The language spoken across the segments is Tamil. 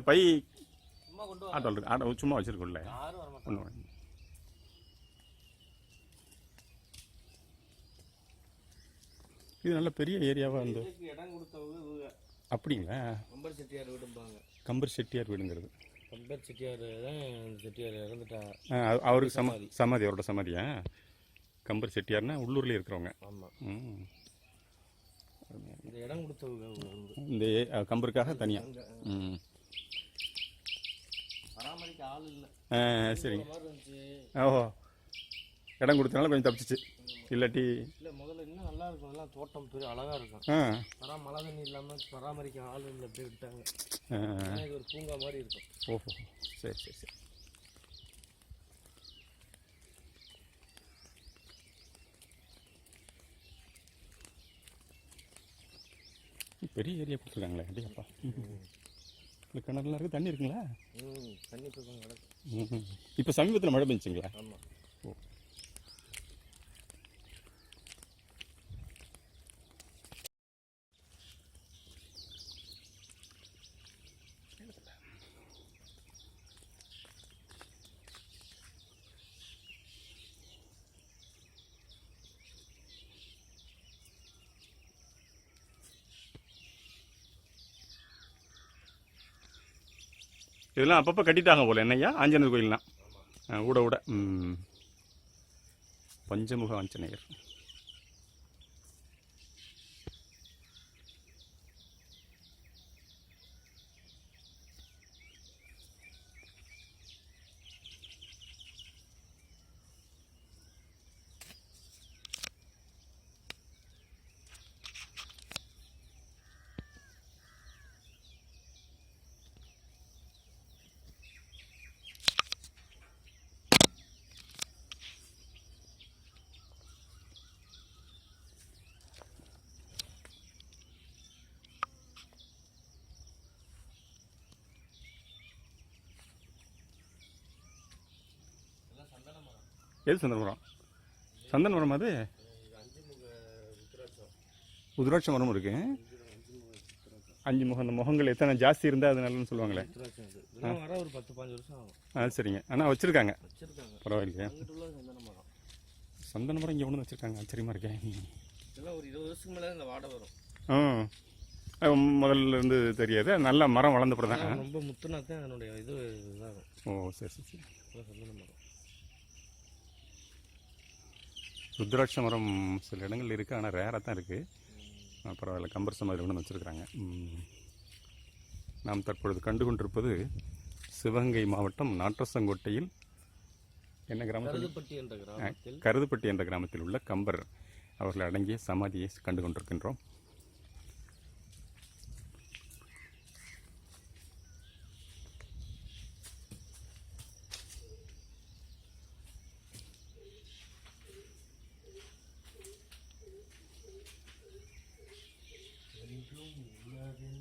பை சும்மா கொண்டு ஆட்டோ இருக்கு. ஆட்டோ சும்மா வச்சிருக்கோம்ல. ஒன்று இது நல்ல பெரிய ஏரியாவாக இருந்து? இதுக்கு இடம் கொடுத்தவங்க அப்படிங்களா? கம்பர் செட்டியார் வீடும்பாங்க. கம்பர் செட்டியார் வீடுங்கிறது. கம்பர் செட்டியார் தான் செட்டியார் இறந்துட்டாங்க. அவருக்கு சம சமாதி. அவரோட சமாதியா? கம்பர் செட்டியார்னா உள்ளூர்லேயே இருக்கிறவங்க. ஆமாம் ம். இந்த இடம் கொடுத்தவங்க இந்த கம்பருக்காக தனியாக ம். பராமரிக்க ஆள் இல்லை. ஆ சரிங்க. ஓஹோ. இடம் கொடுத்தனால கொஞ்சம் தப்பிச்சிச்சு. இல்லாட்டி இல்லை முதல்ல இன்னும் நல்லா இருக்கும். எல்லாம் தோட்டம் பெரிய அழகா இருக்கும். ஆ. பரா மழை தண்ணி இல்லாமல் பராமரிக்க ஆள் இல்லை அப்படியே விட்டாங்க. இது ஒரு பூங்கா மாதிரி இருக்கும். ஓஹோ. சரி சரி சரி. பெரிய ஏரியா கொடுத்துருக்காங்களே அப்படியாப்பா இந்த கிணறுலாம் இருக்குது தண்ணி இருக்குங்களா? ம் தண்ணி கிடக்கு. இப்போ சமீபத்தில் மழை பெஞ்சுங்களா ஆமாம் இதெல்லாம் அப்பப்போ கட்டிட்டாங்க போல என்னையா ஆஞ்சநேயர் கோயில்லாம் ஊட ஊட. பஞ்சமுக ஆஞ்சநேயர் எல்லாம் சந்தன மரம் எது சந்தன மரம் சந்தன மரம் அது உதிராட்ச மரம் இருக்கு. அஞ்சு முகம் அந்த முகங்கள் எத்தனை ஜாஸ்தி இருந்தால் அது நல்லதுன்னு சொல்லுவாங்களே. ஒரு பத்து பாஞ்சு வருஷம் ஆகும். அது சரிங்க. ஆனால் வச்சுருக்காங்க. பரவாயில்லையே. சந்தன மரம் இங்கே ஒன்று வச்சுருக்காங்க. ஆச்சரியமாக இருக்கேன் இதெல்லாம் ஒரு இருபது வருஷத்துக்கு மேலே இந்த வாடை வரும். ஆ. முதல்ல இருந்து தெரியாது. நல்ல மரம் வளர்ந்த தான். ரொம்ப முத்துனா தான் அதனுடைய இது இதாகும். ஓ சரி சரி சரி. சந்தன மரம் ருத்ராட்ச மரம் சில இடங்கள் இருக்குது ஆனால் ரேராக தான் இருக்குது பரவாயில்ல கம்பர் சமாதி ஒன்று வச்சுருக்குறாங்க. நாம் தற்பொழுது கண்டு கொண்டிருப்பது சிவகங்கை மாவட்டம் நாற்றசங்கோட்டையில் என்ன கிராமத்தில் கருதுப்பட்டி என்ற கிராமத்தில் உள்ள கம்பர் அவர்கள் அடங்கிய சமாதியை கண்டு கொண்டிருக்கின்றோம். Je vais de.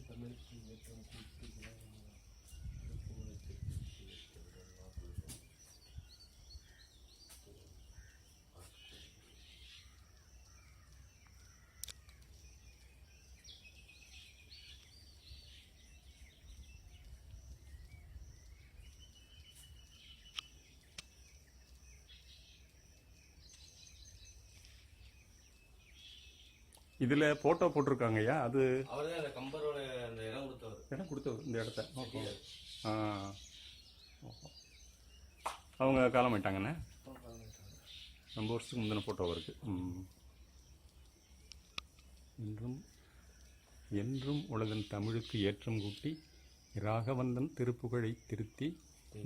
இதில் ஃபோட்டோ போட்டிருக்காங்கய்யா? அது அவர் தான் அந்த கம்பரோட அந்த இடம் கொடுத்தவர். இடம் கொடுத்தவர் இந்த இடத்த. ஓஹோ. ஆ. ஓஹோ. அவங்க காலமாயிட்டாங்கண்ணே ரொம்ப வருஷத்துக்கு முந்தின ஃபோட்டோ இருக்கு என்றும் என்றும் உலகன் தமிழுக்கு ஏற்றம் கூட்டி ராகவந்தன் திருப்புகழை திருத்தி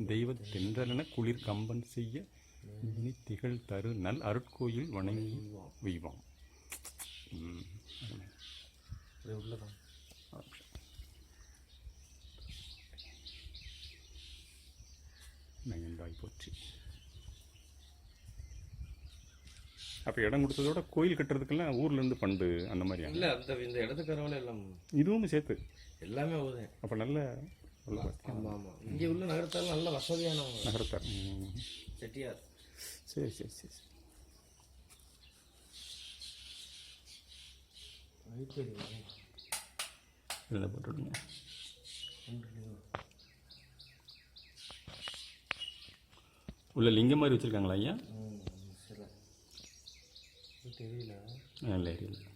தெய்வ தென்றலென குளிர் கம்பன் செய்ய இனி திகழ் தரு நல் அருட்கோயில் வணங்கி வீவாம். ம் அருமை. அப்படியே உள்ளதான் நயன்தாய் போச்சு அப்போ இடம் கொடுத்ததோட கோயில் கட்டுறதுக்கெல்லாம் ஊர்ல இருந்து ஃபண்டு அந்த மாதிரியா? இல்ல அந்த இந்த இடத்துக்காரவங்களே எல்லாம் இதுவும் சேர்த்து. எல்லாமே அவதான் அப்போ நல்ல நல்ல ஆமா ஆமா இங்க உள்ள நகரத்தால நல்ல வசதியானவங்க. நகரத்தார். செட்டியார். சரி சரி சரி. இதில் போட்டுவிடுங்க. உள்ள லிங்கம் மாதிரி வச்சுருக்காங்களா ஐயா? தெரியல. இல்லை இல்லை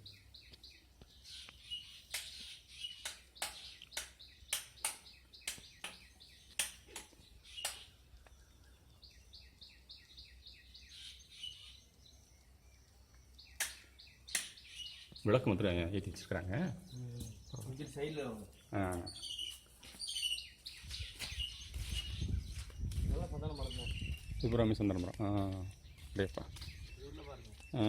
விளக்கு மாத்திரம் ஏற்றி சைடுல ஆ. சுப்பிரமணிய சுந்தரபுரம் ஆ. பாருங்க ஆ.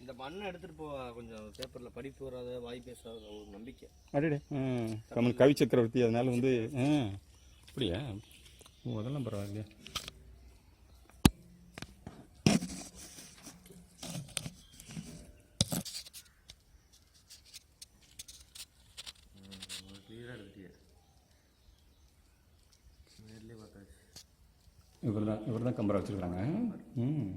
இந்த மண்ணை எடுத்துட்டு போ கொஞ்சம் பேப்பர்ல படிப்பு வராத வாய் பேசாத ஒரு நம்பிக்கை. அடடே. ம் கமல் கவி சக்கரவர்த்தி அதனால வந்து ஆ. அப்படியா? ஓ அதெல்லாம் பரவாயில்லையா. தான் கம்பரை வச்சுருக்குறாங்க. கம்பரா ம்.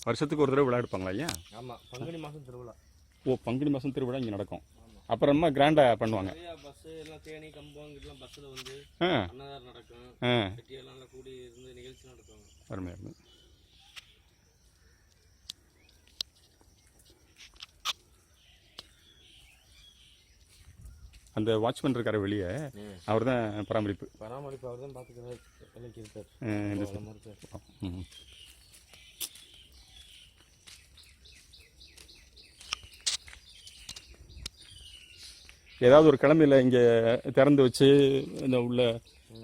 வருஷத்துக்கு ஒரு தடவை விழா ஐயா? ஆமா பங்குனி மாசம் திருவிழா. ஓ பங்குனி மாதம் திருவிழா இங்கே நடக்கும். அப்புறமா கிராண்டாக பண்ணுவாங்க. பஸ் எல்லாம் தேனி கம்பம் இங்கிட்டலாம் பஸ்ஸில் வந்து ஆ. நடக்கும். ஆ. வெட்டியெல்லாம் எல்லாம் கூடி இருந்து நிகழ்ச்சி நடத்துவாங்க. அருமை அருமை. அந்த வாட்ச்மேன் இருக்காரு வெளியே. அவர் தான் பராமரிப்பு. பராமரிப்பு அவர் தான் பார்த்துக்கிறாரு இந்த வளமா இருக்கார் ம். ஏதாவது ஒரு கிழமையில இங்கே திறந்து வச்சு இந்த உள்ள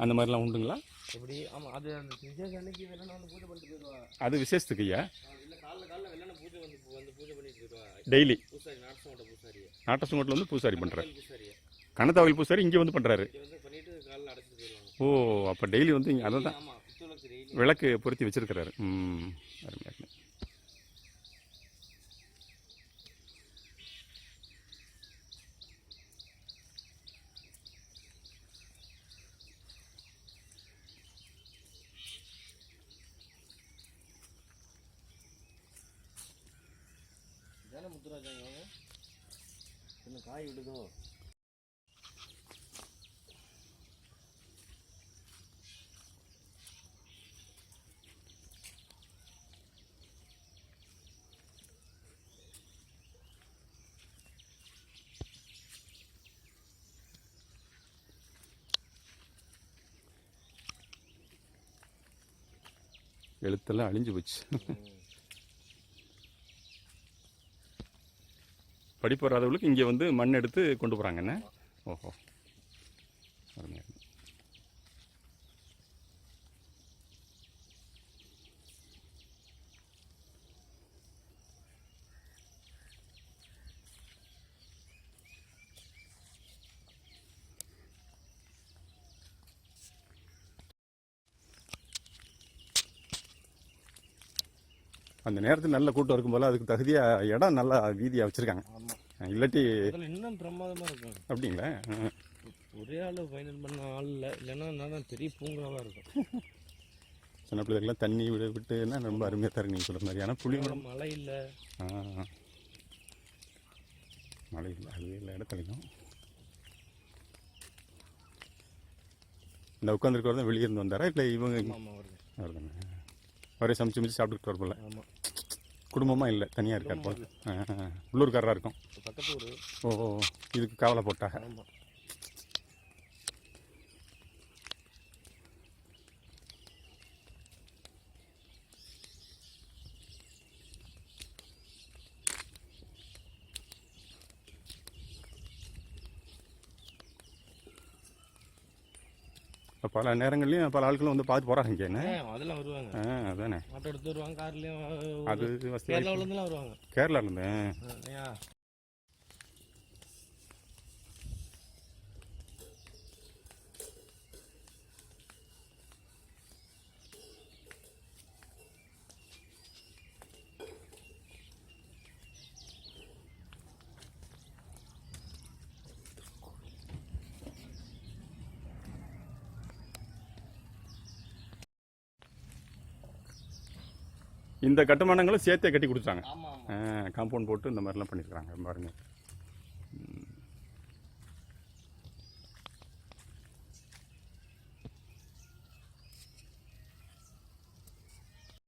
அந்த மாதிரிலாம் உண்டுங்களா? அது விசேஷத்துக்கு ஐயா? டெய்லி. நாட்டசுங்கோட்டில் வந்து பூசாரி பண்ணுறாரு கணத்தாவில் பூசாரி இங்கே வந்து பண்ணுறாரு ஓ அப்போ டெய்லி வந்து இங்கே அதை தான். விளக்கு பொருத்தி வச்சிருக்கிறாரு. ம் அருமை. முத்துராஜாங்க இன்னும் காய் விடுதோ? எழுத்தெல்லாம் அழிஞ்சு போச்சு. படிப்பு வராதவர்களுக்கு இங்கே வந்து மண் எடுத்து கொண்டு போகிறாங்க என்ன? ஓஹோ. அந்த நேரத்தில் நல்ல கூட்டம் இருக்கும் போல அதுக்கு தகுதியாக இடம் நல்லா வீதியாக வச்சுருக்காங்க. இல்லாட்டி இன்னும் பிரமாதமா இருக்கும். அப்படிங்களா. ஒரே ஆள் ஃபைனல் பண்ண ஆள் இல்லை. இல்லைன்னா நான் பெரிய பூங்காவாக இருக்கும். சின்ன பிள்ளைகளுக்கெல்லாம் தண்ணி விட விட்டுன்னா ரொம்ப அருமையாக தரும் நீங்கள் சொல்கிற மாதிரி. ஆனால் புளி மழை இல்லை. ஆ மழை இல்லை. அதுவே இல்லை இடத்துலையும். இந்த உட்காந்துருக்கவர் தான் வெளியே இருந்து வந்தாரா? இல்லை இவங்க ஆமாம் வருது அவர் சமைச்சு சமைச்சு சாப்பிட்டுட்டு வர போல. ஆமாம் குடும்பமாக இல்லை தனியாக இருக்கார் போல. உள்ளூர்காரராக இருக்கும். ஓ இதுக்கு காவலை போட்டாங்க. பல நேரங்கள்லையும் பல ஆட்களும் வந்து பார்த்து போகிறாங்க இங்கே அதெல்லாம் வருவாங்க. ஆ அதானே. ஆட்டோ எடுத்து வருவாங்க கார்லேயும் அது வசதி கேரளாவிலேருந்துலாம் வருவாங்க. கேரளாலேருந்து இந்த கட்டுமானங்களும் சேர்த்தே கட்டி ஆமாம் காம்பவுண்ட் போட்டு இந்த மாதிரிலாம் பண்ணியிருக்காங்க பாருங்க.